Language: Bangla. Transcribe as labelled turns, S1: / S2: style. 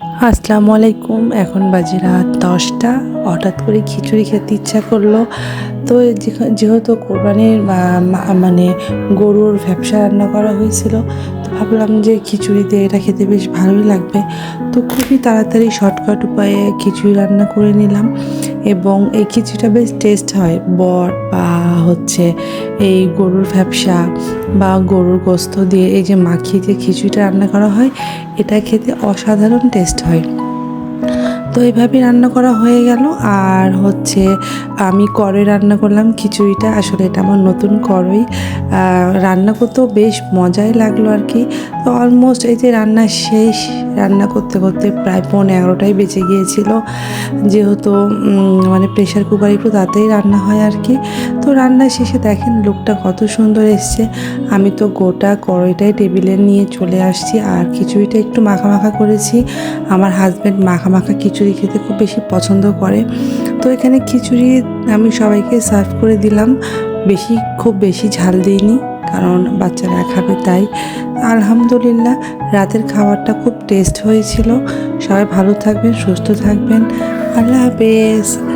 S1: আসসালামু আলাইকুম, এখন বাজে রাত দশটা। হঠাৎ করে খিচুড়ি খেতে ইচ্ছা করল। তো যেহেতু কোরবানির মানে গরুর ব্যবসা রান্না করা হয়েছিল, তো ভাবলাম যে খিচুড়িতে এটা খেতে বেশ ভালোই লাগবে। তো খুবই তাড়াতাড়ি শর্টকাট উপায়ে খিচুড়ি রান্না করে নিলাম। এবং এই খিচুড়িটা বেশ টেস্ট হয়। বর বা হচ্ছে এই গরুর ব্যবসা বা গরুর গোস্ত দিয়ে এই যে মাখিয়ে যে খিচুড়িটা রান্না করা হয় এটা খেতে অসাধারণ টেস্ট হয়। তো এইভাবে রান্না করা হয়ে গেল। আর হচ্ছে আমি কড়াই রান্না করলাম খিচুড়িটা। আসলে এটা আমার নতুন আহ, রান্না করতেও বেশ মজাই লাগল আর কি। তো অলমোস্ট এই যে রান্না শেষ রান্না করতে করতে প্রায় পৌনে এগারোটাই বেঁচে গিয়েছিল। যেহেতু মানে প্রেশার কুকার একটু তাতেই রান্না হয় আর কি। তো রান্না শেষে দেখেন লুকটা কত সুন্দর এসছে। আমি তো গোটা কড়াইটাই টেবিলে নিয়ে চলে আসছি। আর খিচুড়িটা একটু মাখা মাখা করেছি। আমার হাজব্যান্ড মাখা মাখা খিচুড়ি খেতে খুব বেশি পছন্দ করে। তো এখানে খিচুড়ি আমি সবাইকে সার্ভ করে দিলাম। বেশি, খুব বেশি ঝাল দিইনি। কারণ বাচ্চারা খাবে তাই। আলহামদুলিল্লাহ রাতের খাবারটা খুব টেস্ট হয়েছিল। সবাই ভালো থাকবেন সুস্থ থাকবেন। আল্লাহ হাফেজ।